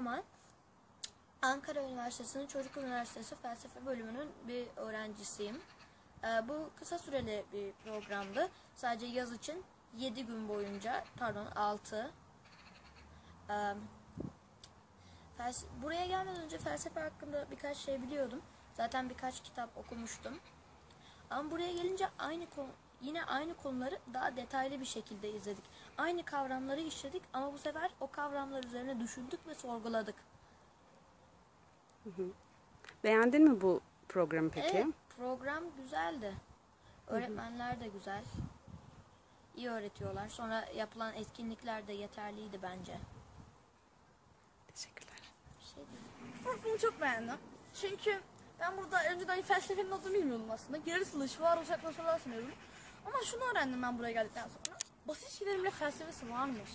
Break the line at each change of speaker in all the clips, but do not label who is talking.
Teoman. Ankara Üniversitesi'nin Çocuk Üniversitesi Felsefe bölümünün bir öğrencisiyim. Ee, bu kısa süreli bir programdı. Sadece yaz için 7 gün boyunca, pardon 6. Ee, buraya gelmeden önce felsefe hakkında birkaç şey biliyordum. Zaten birkaç kitap okumuştum. Ama buraya gelince aynı konu, yine aynı konuları daha detaylı bir şekilde izledik. Aynı kavramları işledik ama bu sefer o kavramlar üzerine düşündük ve sorguladık.
Beğendin mi bu programı peki?
Evet, program güzeldi. Öğretmenler de güzel. İyi öğretiyorlar. Sonra yapılan etkinlikler de yeterliydi bence.
Teşekkürler.
Bir şey değil.
Programı çok beğendim. Çünkü ben burada önceden felsefenin adını bilmiyordum aslında. Yaratılış, varoluşakla falan sanıyordum. Ama şunu öğrendim ben buraya geldikten sonra. Basit şeylerin bile felsefesi varmış.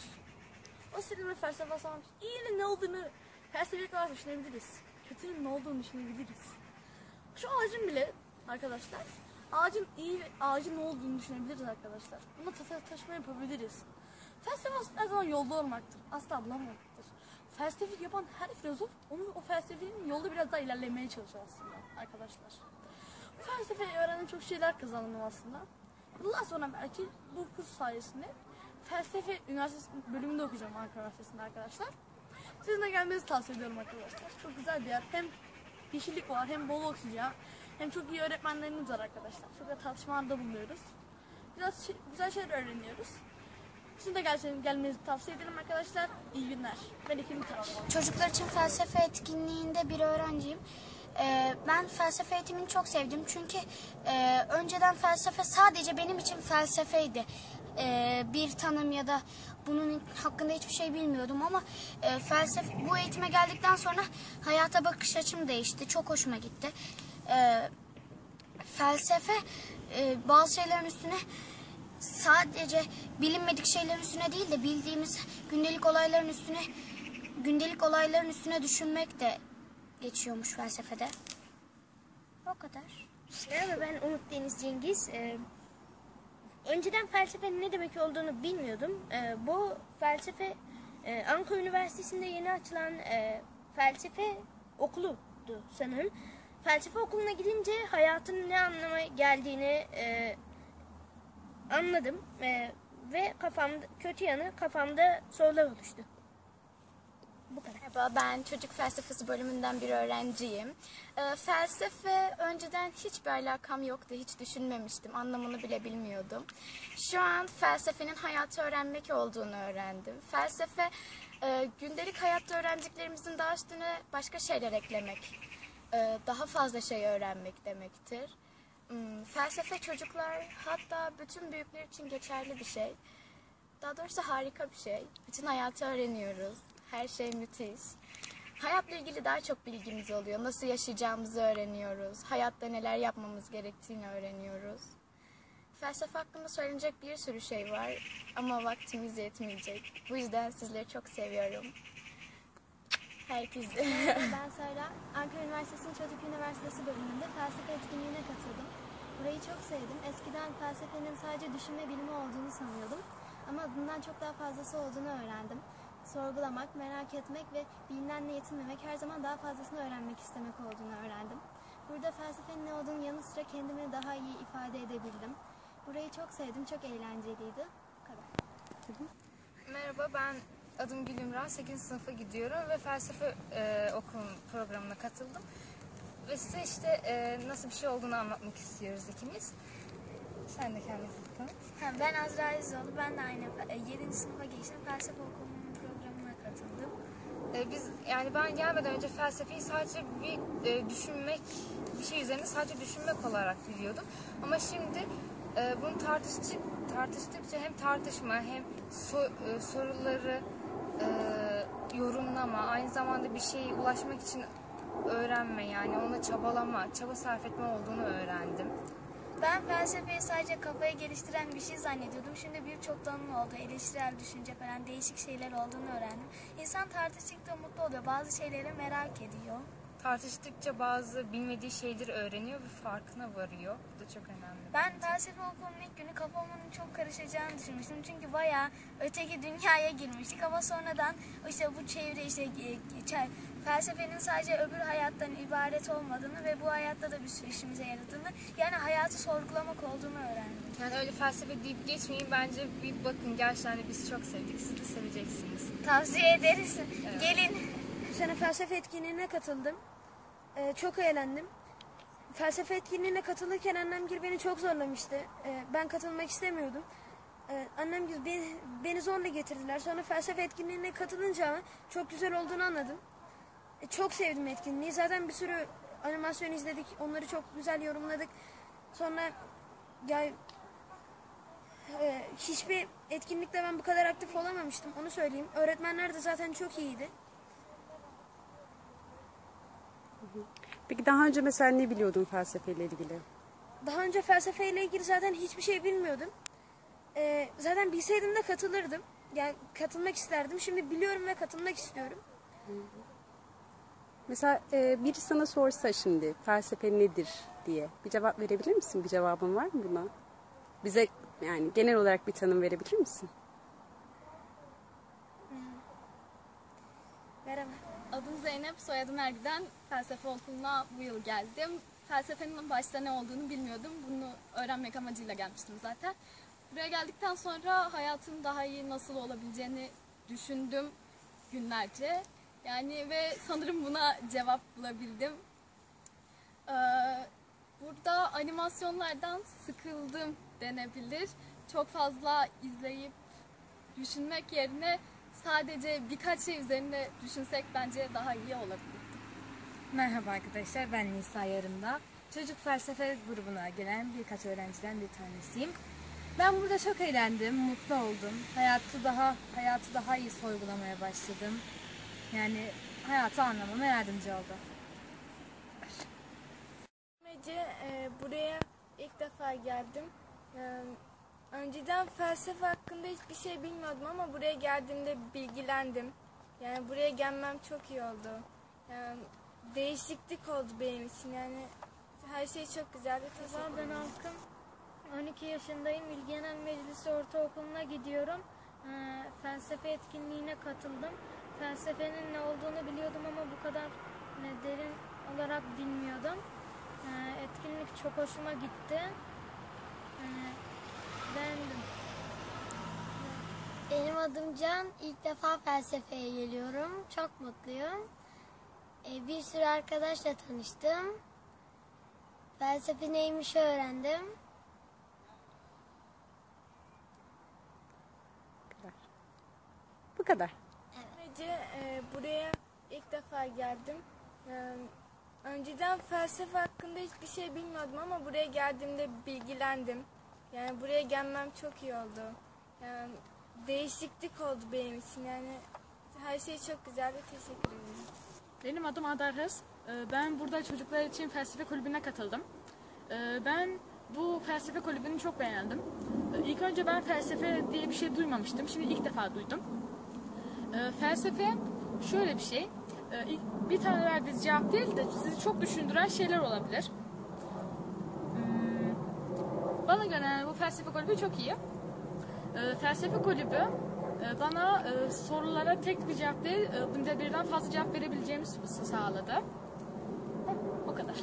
Basit şeylerin bile felsefesi varmış. İyinin ne olduğunu felsefeye kadar düşünebiliriz. Kötünün ne olduğunu düşünebiliriz. Şu ağacın bile arkadaşlar, ağacın iyi ve ağacın ne olduğunu düşünebiliriz arkadaşlar. Buna ta- taşıma yapabiliriz. Felsefe her zaman yolda olmaktır. Asla bulamaktır. Felsefe yapan her filozof onun o felsefenin yolda biraz daha ilerlemeye çalışıyor aslında arkadaşlar. Bu felsefeyi öğrendim çok şeyler kazandım aslında. Yıllar sonra belki bu kurs sayesinde felsefe üniversitesi bölümünde okuyacağım Ankara Üniversitesi'nde arkadaşlar. Sizin de gelmenizi tavsiye ediyorum arkadaşlar. Çok güzel bir yer. Hem yeşillik var hem bol oksijen hem çok iyi öğretmenlerimiz var arkadaşlar. Çok da tartışmalarda bulunuyoruz. Biraz şey- güzel şeyler öğreniyoruz. Sizin de gelseniz, gelmenizi tavsiye ederim arkadaşlar. İyi günler. Ben ikinci tarafım.
Çocuklar için felsefe etkinliğinde bir öğrenciyim. Ee, ben felsefe eğitimini çok sevdim çünkü e, önceden felsefe sadece benim için felsefeydi. Ee, bir tanım ya da bunun hakkında hiçbir şey bilmiyordum ama e, felsefe bu eğitime geldikten sonra hayata bakış açım değişti. Çok hoşuma gitti. Ee, felsefe e, bazı şeylerin üstüne sadece bilinmedik şeylerin üstüne değil de bildiğimiz gündelik olayların üstüne gündelik olayların üstüne düşünmek de geçiyormuş felsefede. O kadar.
Merhaba ben Umut Deniz Cengiz. Ee, önceden felsefenin ne demek olduğunu bilmiyordum. Ee, bu felsefe e, Ankara Üniversitesi'nde yeni açılan e, felsefe okuluydu sanırım. Felsefe okuluna gidince hayatın ne anlama geldiğini e, anladım. E, ve kafamda kötü yanı kafamda sorular oluştu. Bu kadar.
Merhaba ben çocuk felsefesi bölümünden bir öğrenciyim. Ee, felsefe önceden hiçbir alakam yoktu. Hiç düşünmemiştim. Anlamını bile bilmiyordum. Şu an felsefenin hayatı öğrenmek olduğunu öğrendim. Felsefe e, gündelik hayatta öğrendiklerimizin daha üstüne başka şeyler eklemek. e, daha fazla şey öğrenmek demektir. Hmm, felsefe çocuklar hatta bütün büyükler için geçerli bir şey. Daha doğrusu harika bir şey. Bütün hayatı öğreniyoruz. Her şey müthiş. Hayatla ilgili daha çok bilgimiz oluyor. Nasıl yaşayacağımızı öğreniyoruz. Hayatta neler yapmamız gerektiğini öğreniyoruz. Felsefe hakkında söylenecek bir sürü şey var ama vaktimiz yetmeyecek. Bu yüzden sizleri çok seviyorum. Herkese.
Ben Serra. Ankara Üniversitesi'nin Çocuk Üniversitesi bölümünde felsefe etkinliğine katıldım. Burayı çok sevdim. Eskiden felsefenin sadece düşünme bilimi olduğunu sanıyordum. Ama bundan çok daha fazlası olduğunu öğrendim. Sorgulamak, merak etmek ve bilinenle yetinmemek her zaman daha fazlasını öğrenmek istemek olduğunu öğrendim. Burada felsefenin ne olduğunu yanı sıra kendimi daha iyi ifade edebildim. Burayı çok sevdim, çok eğlenceliydi. Bu kadar.
Merhaba ben adım Gül Ümran. 8. sınıfa gidiyorum ve felsefe e, okul programına katıldım. Ve size işte e, nasıl bir şey olduğunu anlatmak istiyoruz ikimiz. Sen de kendini tanıt.
ben Azra Azizoğlu. Ben de aynı 7. sınıfa geçtim. Felsefe katıldım.
E, biz yani ben gelmeden önce felsefeyi sadece bir e, düşünmek, bir şey üzerine sadece düşünmek olarak biliyordum. Ama şimdi e, bunu tartıştık, tartıştıkça hem tartışma hem so- e, soruları e, yorumlama, aynı zamanda bir şeye ulaşmak için öğrenme yani ona çabalama, çaba sarf etme olduğunu öğrendim.
Ben felsefeyi sadece kafayı geliştiren bir şey zannediyordum. Şimdi birçok dalının olduğu, eleştirel düşünce falan değişik şeyler olduğunu öğrendim. İnsan tartıştıkça mutlu oluyor. Bazı şeyleri merak ediyor.
Tartıştıkça bazı bilmediği şeyleri öğreniyor ve farkına varıyor. Bu da çok önemli.
Ben felsefe okulunun ilk günü kafamın çok karışacağını düşünmüştüm. Çünkü bayağı öteki dünyaya girmiştik ama sonradan işte bu çevre işte e, çe- felsefenin sadece öbür hayattan ibaret olmadığını ve bu hayatta da bir sürü işimize yaradığını yani hayatı sorgulamak olduğunu öğrendim.
Yani öyle felsefe deyip geçmeyin. Bence bir bakın gerçekten de biz çok sevdik. Siz de seveceksiniz.
Tavsiye ederiz. Gelin.
Bu sene felsefe etkinliğine katıldım. Ee, çok eğlendim. Felsefe etkinliğine katılırken annem gibi beni çok zorlamıştı. Ee, ben katılmak istemiyordum. Ee, annem gibi beni, beni zorla getirdiler. Sonra felsefe etkinliğine katılınca çok güzel olduğunu anladım. Ee, çok sevdim etkinliği. Zaten bir sürü animasyon izledik. Onları çok güzel yorumladık. Sonra ya e, hiçbir etkinlikte ben bu kadar aktif olamamıştım. Onu söyleyeyim. Öğretmenler de zaten çok iyiydi.
Peki daha önce mesela ne biliyordun felsefeyle ilgili?
Daha önce felsefeyle ilgili zaten hiçbir şey bilmiyordum. Ee, zaten bilseydim de katılırdım. Yani katılmak isterdim. Şimdi biliyorum ve katılmak istiyorum.
Mesela e, biri sana sorsa şimdi felsefe nedir diye bir cevap verebilir misin? Bir cevabın var mı buna? Bize yani genel olarak bir tanım verebilir misin?
Merhaba.
Adım Zeynep, soyadım Ergüden. Felsefe okuluna bu yıl geldim. Felsefenin başta ne olduğunu bilmiyordum. Bunu öğrenmek amacıyla gelmiştim zaten. Buraya geldikten sonra hayatın daha iyi nasıl olabileceğini düşündüm günlerce. Yani ve sanırım buna cevap bulabildim. Ee, burada animasyonlardan sıkıldım denebilir. Çok fazla izleyip düşünmek yerine sadece birkaç şey üzerine düşünsek bence daha iyi olabilir.
Merhaba arkadaşlar, ben Nisa Yarımda. Çocuk felsefe grubuna gelen birkaç öğrenciden bir tanesiyim. Ben burada çok eğlendim, mutlu oldum. Hayatı daha hayatı daha iyi sorgulamaya başladım. Yani hayatı anlamama yardımcı oldu.
Ece, e, buraya ilk defa geldim. Önceden felsefe hakkında hiçbir şey bilmiyordum ama buraya geldiğimde bilgilendim. Yani buraya gelmem çok iyi oldu. Yani değişiklik oldu benim için. Yani her şey çok güzeldi. Teşekkür
Ben Halkım. 12 yaşındayım. İlgilenen Meclisi Ortaokulu'na gidiyorum. Ee, felsefe etkinliğine katıldım. Felsefenin ne olduğunu biliyordum ama bu kadar e, derin olarak bilmiyordum. Ee, etkinlik çok hoşuma gitti. Ee, beğendim.
Benim adım Can. İlk defa felsefeye geliyorum. Çok mutluyum. Ee, bir sürü arkadaşla tanıştım. Felsefe neymiş öğrendim.
Bu kadar.
Ece, e, buraya ilk defa geldim. E, önceden felsefe hakkında hiçbir şey bilmiyordum ama buraya geldiğimde bilgilendim. Yani buraya gelmem çok iyi oldu. Yani değişiklik oldu benim için. Yani her şey çok güzeldi. Teşekkür ederim.
Benim adım Adar Hız. Ee, Ben burada çocuklar için felsefe kulübüne katıldım. Ee, Ben bu felsefe kulübünü çok beğendim. Ee, İlk önce ben felsefe diye bir şey duymamıştım. Şimdi ilk defa duydum. Felsefe şöyle bir şey. Bir tane verdiğiniz cevap değil de sizi çok düşündüren şeyler olabilir. Hmm, Bana göre bu felsefe kulübü çok iyi. Ee, felsefe kulübü e, bana e, sorulara tek bir cevap değil, e, bir de birden fazla cevap verebileceğimi sağladı. O kadar.